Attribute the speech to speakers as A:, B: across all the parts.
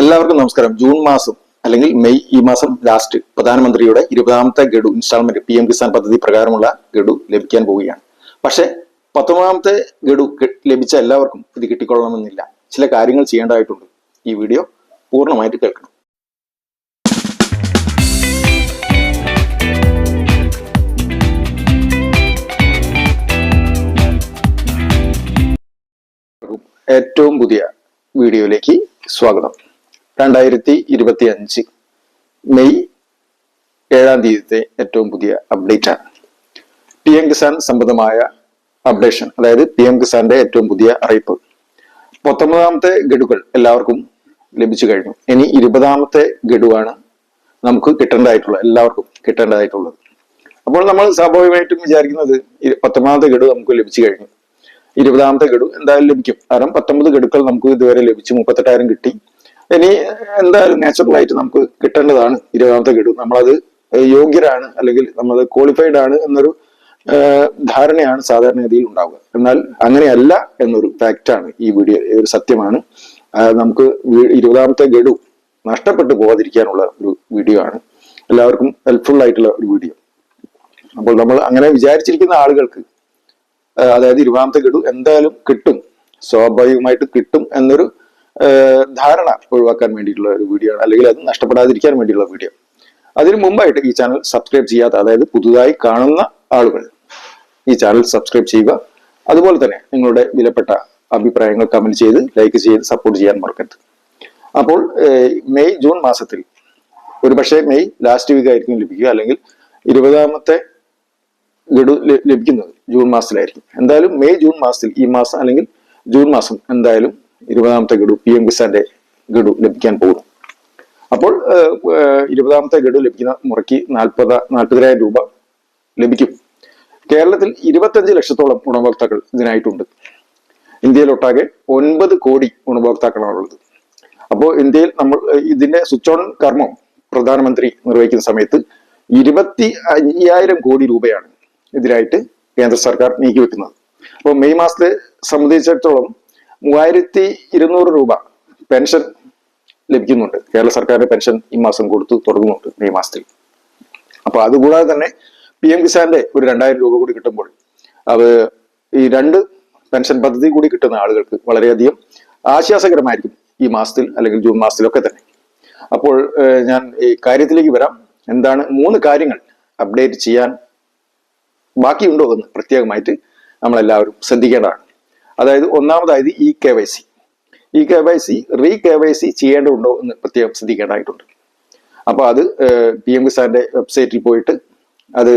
A: എല്ലാവർക്കും നമസ്കാരം. ജൂൺ മാസം അല്ലെങ്കിൽ മെയ് ഈ മാസം ലാസ്റ്റ് പ്രധാനമന്ത്രിയുടെ ഇരുപതാമത്തെ ഗഡു ഇൻസ്റ്റാൾമെന്റ് പി എം കിസാൻ പദ്ധതി പ്രകാരമുള്ള ഗഡു ലഭിക്കാൻ പോവുകയാണ്. പക്ഷെ പത്തൊമ്പതാമത്തെ ഗഡു ലഭിച്ച എല്ലാവർക്കും ഇത് കിട്ടിക്കൊള്ളണമെന്നില്ല. ചില കാര്യങ്ങൾ ചെയ്യേണ്ടതായിട്ടുണ്ട്. ഈ വീഡിയോ പൂർണമായിട്ട് കേൾക്കണം. ഏറ്റവും പുതിയ വീഡിയോയിലേക്ക് സ്വാഗതം. രണ്ടായിരത്തി ഇരുപത്തി അഞ്ച് മെയ് ഏഴാം തീയതിത്തെ ഏറ്റവും പുതിയ അപ്ഡേറ്റ് ആണ് പി എം കിസാൻ സംബന്ധമായ അപ്ഡേഷൻ അതായത് പി എം കിസാന്റെ ഏറ്റവും പുതിയ അറിയിപ്പ്. പത്തൊമ്പതാമത്തെ ഗഡുകൾ എല്ലാവർക്കും ലഭിച്ചു കഴിഞ്ഞു. ഇനി ഇരുപതാമത്തെ ഗഡുവാണ് നമുക്ക് കിട്ടേണ്ടതായിട്ടുള്ളത് എല്ലാവർക്കും കിട്ടേണ്ടതായിട്ടുള്ളത്. അപ്പോൾ നമ്മൾ സ്വാഭാവികമായിട്ടും വിചാരിക്കുന്നത് പത്തൊമ്പതാമത്തെ ഗഡു നമുക്ക് ലഭിച്ചു കഴിഞ്ഞു. ഇരുപതാമത്തെ ഗഡു എന്തായാലും ലഭിക്കും. കാരണം പത്തൊമ്പത് ഗഡുക്കൾ നമുക്ക് ഇതുവരെ ലഭിച്ചു. മുപ്പത്തെട്ടായിരം കിട്ടി. ഇനി എന്തായാലും നാച്ചുറൽ ആയിട്ട് നമുക്ക് കിട്ടേണ്ടതാണ് ഇരുപതാമത്തെ ഗഡു. നമ്മളത് യോഗ്യരാണ് അല്ലെങ്കിൽ നമ്മൾ ക്വാളിഫൈഡ് ആണ് എന്നൊരു ധാരണയാണ് സാധാരണഗതിയിൽ ഉണ്ടാവുക. എന്നാൽ അങ്ങനെയല്ല എന്നൊരു ഫാക്റ്റാണ് ഈ വീഡിയോ ഒരു സത്യമാണ്. നമുക്ക് ഇരുപതാമത്തെ ഗഡു നഷ്ടപ്പെട്ടു പോകാതിരിക്കാനുള്ള ഒരു വീഡിയോ ആണ്. എല്ലാവർക്കും ഹെൽപ്ഫുൾ ആയിട്ടുള്ള ഒരു വീഡിയോ അപ്പോൾ നമ്മൾ അങ്ങനെ വിചാരിച്ചിരിക്കുന്ന ആളുകൾക്ക് അതായത് ഇരുപതാമത്തെ ഗഡു എന്തായാലും കിട്ടും. സ്വാഭാവികമായിട്ട് കിട്ടും എന്നൊരു ധാരണ ഒഴിവാക്കാൻ വേണ്ടിയിട്ടുള്ള ഒരു വീഡിയോ ആണ്. അല്ലെങ്കിൽ അത് നഷ്ടപ്പെടാതിരിക്കാൻ വേണ്ടിയുള്ള വീഡിയോ. അതിനു മുമ്പായിട്ട് ഈ ചാനൽ സബ്സ്ക്രൈബ് ചെയ്യാത്ത അതായത് പുതുതായി കാണുന്ന ആളുകൾ ഈ ചാനൽ സബ്സ്ക്രൈബ് ചെയ്യുക. അതുപോലെ തന്നെ നിങ്ങളുടെ വിലപ്പെട്ട അഭിപ്രായങ്ങൾ കമന്റ് ചെയ്ത് ലൈക്ക് ചെയ്ത് സപ്പോർട്ട് ചെയ്യാൻ മറക്കരുത്. അപ്പോൾ മെയ് ജൂൺ മാസത്തിൽ ഒരു പക്ഷേ മെയ് ലാസ്റ്റ് വീക്ക് ആയിരിക്കും ലഭിക്കുക. അല്ലെങ്കിൽ ഇരുപതാമത്തെ ഗഡു ലഭിക്കുന്നത് ജൂൺ മാസത്തിലായിരിക്കും. എന്തായാലും മെയ് ജൂൺ മാസത്തിൽ ഈ മാസം അല്ലെങ്കിൽ ജൂൺ മാസം എന്തായാലും ഇരുപതാമത്തെ ഗഡു പി എം കിസാന്റെ ഗഡു ലഭിക്കാൻ പോകുന്നു. അപ്പോൾ ഇരുപതാമത്തെ ഗഡു ലഭിക്കുന്ന മുറയ്ക്ക് നാൽപ്പത് നാൽപ്പതിനായിരം രൂപ ലഭിക്കും. കേരളത്തിൽ ഇരുപത്തഞ്ച് ലക്ഷത്തോളം ഗുണഭോക്താക്കൾ ഇതിനായിട്ടുണ്ട്. ഇന്ത്യയിലൊട്ടാകെ ഒൻപത് കോടി ഗുണഭോക്താക്കളാണുള്ളത് അപ്പോൾ ഇന്ത്യയിൽ നമ്മൾ ഇതിന്റെ സ്വിച്ച് ഓൺ കർമ്മം പ്രധാനമന്ത്രി നിർവഹിക്കുന്ന സമയത്ത് ഇരുപത്തി അയ്യായിരം കോടി രൂപയാണ് ഇതിനായിട്ട് കേന്ദ്ര സർക്കാർ നീക്കിവെക്കുന്നത്. അപ്പോൾ മെയ് മാസത്തെ സംബന്ധിച്ചിടത്തോളം മൂവായിരത്തി ഇരുന്നൂറ് രൂപ പെൻഷൻ ലഭിക്കുന്നുണ്ട്. കേരള സർക്കാരിന്റെ പെൻഷൻ ഈ മാസം കൊടുത്തു തുടങ്ങുന്നുണ്ട് മെയ് മാസത്തിൽ. അപ്പൊ അതുകൂടാതെ തന്നെ പി എം കിസാന്റെ ഒരു രണ്ടായിരം രൂപ കൂടി കിട്ടുമ്പോൾ അത് ഈ രണ്ട് പെൻഷൻ പദ്ധതി കൂടി കിട്ടുന്ന ആളുകൾക്ക് വളരെയധികം ആശ്വാസകരമായിരിക്കും ഈ മാസത്തിൽ അല്ലെങ്കിൽ ജൂൺ മാസത്തിലൊക്കെ തന്നെ. അപ്പോൾ ഞാൻ ഈ കാര്യത്തിലേക്ക് വരാം. എന്താണ് മൂന്ന് കാര്യങ്ങൾ അപ്ഡേറ്റ് ചെയ്യാൻ ബാക്കിയുണ്ടോ എന്ന് പ്രത്യേകമായിട്ട് നമ്മളെല്ലാവരും ശ്രദ്ധിക്കേണ്ടതാണ്. അതായത് ഒന്നാമതായത് E K Y C. E K Y C re K Y C ചെയ്യേണ്ടതുണ്ടോ എന്ന് പ്രത്യേകം ശ്രദ്ധിക്കേണ്ടതായിട്ടുണ്ട്. അപ്പോൾ അത് പി എം കിസാന്റെ വെബ്സൈറ്റിൽ പോയിട്ട് അത്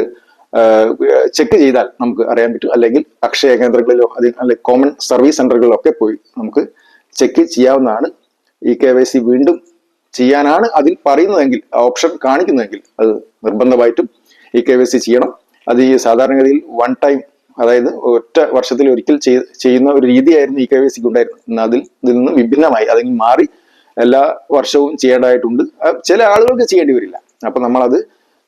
A: ചെക്ക് ചെയ്താൽ നമുക്ക് അറിയാൻ പറ്റും. അല്ലെങ്കിൽ അക്ഷയ കേന്ദ്രങ്ങളിലോ അല്ലെങ്കിൽ കോമൺ സർവീസ് സെന്ററുകളിലോ ഒക്കെ പോയി നമുക്ക് ചെക്ക് ചെയ്യാവുന്നതാണ് ഇ കെ വൈ സി വീണ്ടും ചെയ്യാനാണ് അതിൽ പറയുന്നതെങ്കിൽ ഓപ്ഷൻ കാണിക്കുന്നതെങ്കിൽ അത് നിർബന്ധമായിട്ടും ഇ കെ വൈ സി ചെയ്യണം. അത് ഈ സാധാരണഗതിയിൽ വൺ ടൈം അതായത് ഒറ്റ വർഷത്തിൽ ഒരിക്കൽ ചെയ്യുന്ന ഒരു രീതിയായിരുന്നു ഇ കെ വൈ സിക്ക് ഉണ്ടായിരുന്നത്. അതിൽ ഇതിൽ നിന്ന് വിഭിന്നമായി. അല്ലെങ്കിൽ മാറി എല്ലാ വർഷവും ചെയ്യേണ്ടതായിട്ടുണ്ട്. ചില ആളുകൾക്ക് ചെയ്യേണ്ടി വരില്ല. അപ്പൊ നമ്മളത്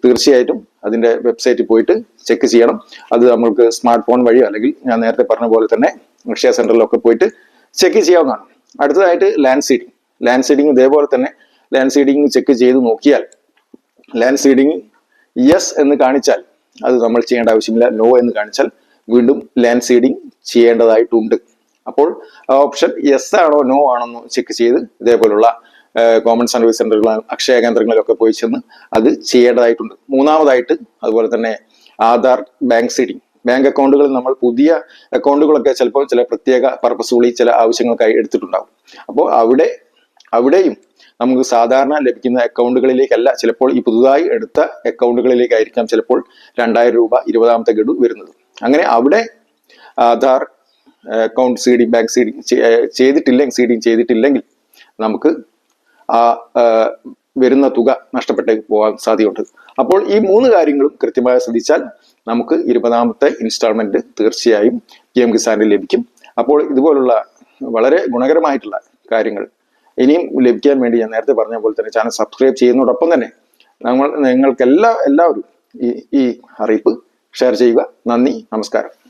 A: തീർച്ചയായിട്ടും അതിന്റെ വെബ്സൈറ്റിൽ പോയിട്ട് ചെക്ക് ചെയ്യണം. അത് നമ്മൾക്ക് സ്മാർട്ട് ഫോൺ വഴിയോ അല്ലെങ്കിൽ ഞാൻ നേരത്തെ പറഞ്ഞ പോലെ തന്നെ അക്ഷയ സെന്ററിലൊക്കെ പോയിട്ട് ചെക്ക് ചെയ്യാവുന്നതാണ്. അടുത്തതായിട്ട് ലാൻഡ് സീഡിങ് ലാൻഡ് സീഡിങ് ഇതേപോലെ തന്നെ ലാൻഡ് സീഡിങ് ചെക്ക് ചെയ്ത് നോക്കിയാൽ ലാൻഡ് സീഡിങ് യെസ് എന്ന് കാണിച്ചാൽ അത് നമ്മൾ ചെയ്യേണ്ട ആവശ്യമില്ല. നോ എന്ന് കാണിച്ചാൽ വീണ്ടും ലാൻഡ് സീഡിങ് ചെയ്യേണ്ടതായിട്ടുണ്ട്. അപ്പോൾ ഓപ്ഷൻ യെസ് ആണോ നോ ആണോ ചെക്ക് ചെയ്ത് ഇതേപോലുള്ള കോമൺ സർവീസ് സെന്ററുകൾ അക്ഷയ കേന്ദ്രങ്ങളിലൊക്കെ പോയി ചെന്ന് അത് ചെയ്യേണ്ടതായിട്ടുണ്ട്. മൂന്നാമതായിട്ട് അതുപോലെ തന്നെ ആധാർ ബാങ്ക് സീഡിങ് ബാങ്ക് അക്കൗണ്ടുകളിൽ നമ്മൾ പുതിയ അക്കൗണ്ടുകളൊക്കെ ചിലപ്പോൾ ചില പ്രത്യേക പർപ്പസുകളിൽ ചില ആവശ്യങ്ങൾക്കായി എടുത്തിട്ടുണ്ടാകും അപ്പോൾ അവിടെ അവിടെയും നമുക്ക് സാധാരണ ലഭിക്കുന്ന അക്കൗണ്ടുകളിലേക്കല്ല ചിലപ്പോൾ ഈ പുതുതായി എടുത്ത അക്കൗണ്ടുകളിലേക്കായിരിക്കാം ചിലപ്പോൾ രണ്ടായിരം രൂപ ഇരുപതാമത്തെ ഗഡു വരുന്നത്. അങ്ങനെ അവിടെ Aadhaar account seeding bank seeding ചെയ്തിട്ടില്ലെങ്കിൽ സീഡിങ് ചെയ്തിട്ടില്ലെങ്കിൽ നമുക്ക് ആ വരുന്ന തുക നഷ്ടപ്പെട്ടേ പോകാൻ സാധ്യതയുണ്ട്. അപ്പോൾ ഈ മൂന്ന് കാര്യങ്ങളും കൃത്യമായി ശ്രദ്ധിച്ചാൽ നമുക്ക് ഇരുപതാമത്തെ ഇൻസ്റ്റാൾമെന്റ് തീർച്ചയായും പി എം കിസാനിൽ ലഭിക്കും. അപ്പോൾ ഇതുപോലുള്ള വളരെ ഗുണകരമായിട്ടുള്ള കാര്യങ്ങൾ ഇനിയും ലഭിക്കാൻ വേണ്ടി ഞാൻ നേരത്തെ പറഞ്ഞ പോലെ തന്നെ ചാനൽ സബ്സ്ക്രൈബ് ചെയ്യുന്നതോടൊപ്പം തന്നെ നമ്മൾ നിങ്ങൾക്ക് എല്ലാ എല്ലാവരും ഈ ഈ അറിയിപ്പ് ഷെയർ ചെയ്യുക. നന്ദി. നമസ്കാരം.